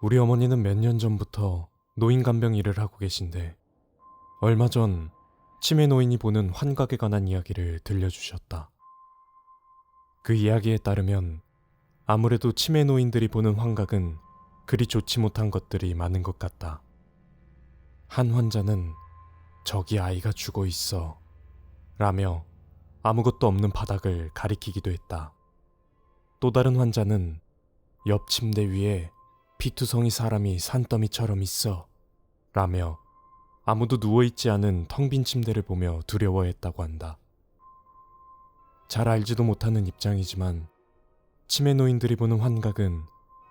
우리 어머니는 몇 년 전부터 노인 간병 일을 하고 계신데 얼마 전 치매 노인이 보는 환각에 관한 이야기를 들려주셨다. 그 이야기에 따르면 아무래도 치매 노인들이 보는 환각은 그리 좋지 못한 것들이 많은 것 같다. 한 환자는 저기 아이가 죽어 있어 라며 아무것도 없는 바닥을 가리키기도 했다. 또 다른 환자는 옆 침대 위에 피투성이 사람이 산더미처럼 있어 라며 아무도 누워있지 않은 텅 빈 침대를 보며 두려워했다고 한다. 잘 알지도 못하는 입장이지만 치매 노인들이 보는 환각은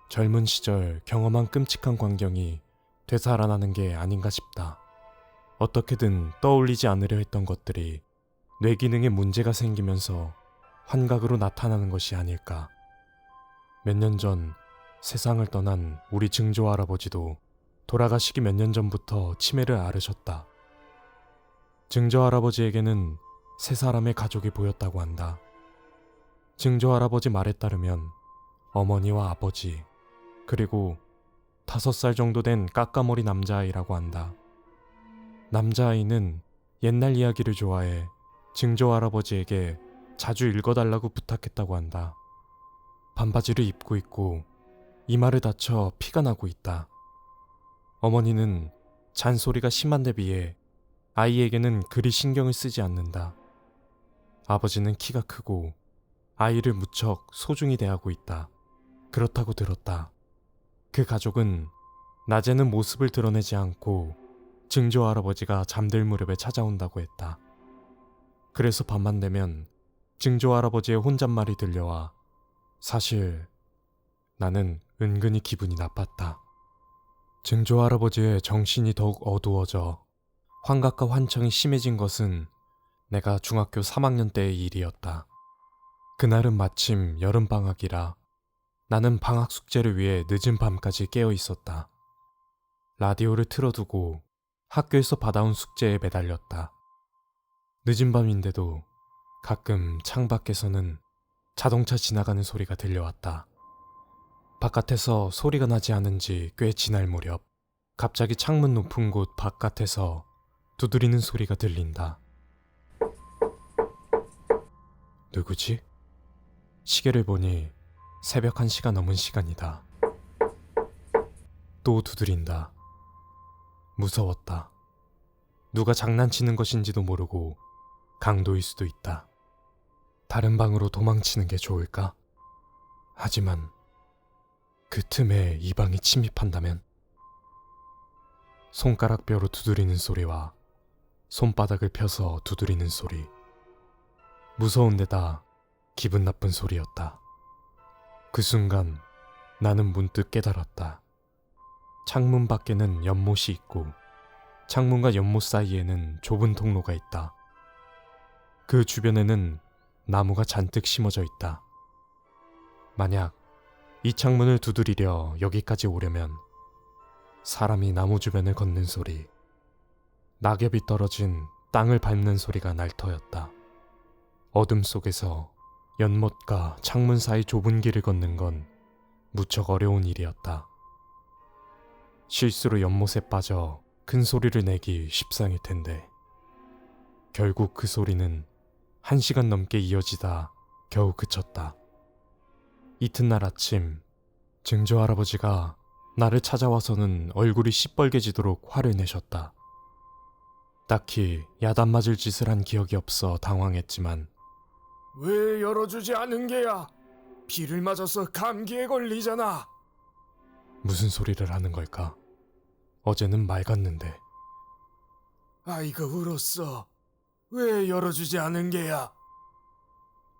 젊은 시절 경험한 끔찍한 광경이 되살아나는 게 아닌가 싶다. 어떻게든 떠올리지 않으려 했던 것들이 뇌 기능에 문제가 생기면서 환각으로 나타나는 것이 아닐까. 몇 년 전 세상을 떠난 우리 증조 할아버지도 돌아가시기 몇 년 전부터 치매를 앓으셨다. 증조 할아버지에게는 세 사람의 가족이 보였다고 한다. 증조 할아버지 말에 따르면 어머니와 아버지, 그리고 다섯 살 정도 된 까까머리 남자아이라고 한다. 남자아이는 옛날 이야기를 좋아해 증조 할아버지에게 자주 읽어달라고 부탁했다고 한다. 반바지를 입고 있고 이마를 다쳐 피가 나고 있다. 어머니는 잔소리가 심한 데 비해 아이에게는 그리 신경을 쓰지 않는다. 아버지는 키가 크고 아이를 무척 소중히 대하고 있다. 그렇다고 들었다. 그 가족은 낮에는 모습을 드러내지 않고 증조 할아버지가 잠들 무렵에 찾아온다고 했다. 그래서 밤만 되면 증조 할아버지의 혼잣말이 들려와 사실 나는 은근히 기분이 나빴다. 증조 할아버지의 정신이 더욱 어두워져 환각과 환청이 심해진 것은 내가 중학교 3학년 때의 일이었다. 그날은 마침 여름방학이라 나는 방학 숙제를 위해 늦은 밤까지 깨어 있었다. 라디오를 틀어두고 학교에서 받아온 숙제에 매달렸다. 늦은 밤인데도 가끔 창밖에서는 자동차 지나가는 소리가 들려왔다. 바깥에서 소리가 나지 않은지 꽤 지날 무렵 갑자기 창문 높은 곳 바깥에서 두드리는 소리가 들린다. 누구지? 시계를 보니 새벽 1시가 넘은 시간이다. 또 두드린다. 무서웠다. 누가 장난치는 것인지도 모르고 강도일 수도 있다. 다른 방으로 도망치는 게 좋을까? 하지만 그 틈에 이 방에 침입한다면 손가락 뼈로 두드리는 소리와 손바닥을 펴서 두드리는 소리 무서운 데다 기분 나쁜 소리였다. 그 순간 나는 문득 깨달았다. 창문 밖에는 연못이 있고 창문과 연못 사이에는 좁은 통로가 있다. 그 주변에는 나무가 잔뜩 심어져 있다. 만약 이 창문을 두드리려 여기까지 오려면 사람이 나무 주변을 걷는 소리, 낙엽이 떨어진 땅을 밟는 소리가 날 터였다. 어둠 속에서 연못과 창문 사이 좁은 길을 걷는 건 무척 어려운 일이었다. 실수로 연못에 빠져 큰 소리를 내기 십상일 텐데. 결국 그 소리는 한 시간 넘게 이어지다 겨우 그쳤다. 이튿날 아침, 증조 할아버지가 나를 찾아와서는 얼굴이 시뻘개지도록 화를 내셨다. 딱히 야단 맞을 짓을 한 기억이 없어 당황했지만 왜 열어주지 않은 게야? 비를 맞아서 감기에 걸리잖아. 무슨 소리를 하는 걸까? 어제는 맑았는데 아이가 울었어. 왜 열어주지 않은 게야?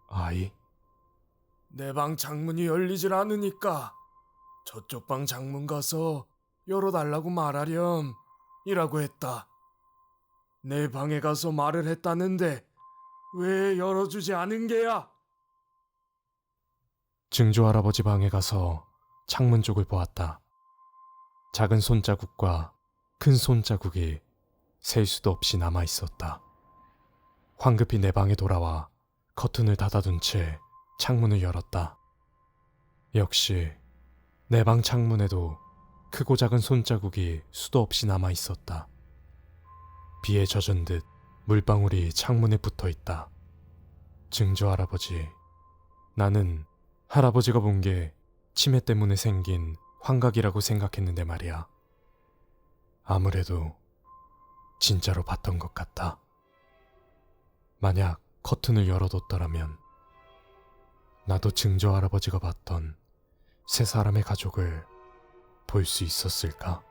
아이 내 방 창문이 열리질 않으니까 저쪽 방 창문 가서 열어달라고 말하렴. 이라고 했다. 내 방에 가서 말을 했다는데 왜 열어주지 않은 게야? 증조 할아버지 방에 가서 창문 쪽을 보았다. 작은 손자국과 큰 손자국이 셀 수도 없이 남아 있었다. 황급히 내 방에 돌아와 커튼을 닫아둔 채 창문을 열었다. 역시 내 방 창문에도 크고 작은 손자국이 수도 없이 남아 있었다. 비에 젖은 듯 물방울이 창문에 붙어 있다. 증조 할아버지. 나는 할아버지가 본 게 치매 때문에 생긴 환각이라고 생각했는데 말이야. 아무래도 진짜로 봤던 것 같다. 만약 커튼을 열어뒀더라면 나도 증조 할아버지가 봤던 세 사람의 가족을 볼 수 있었을까?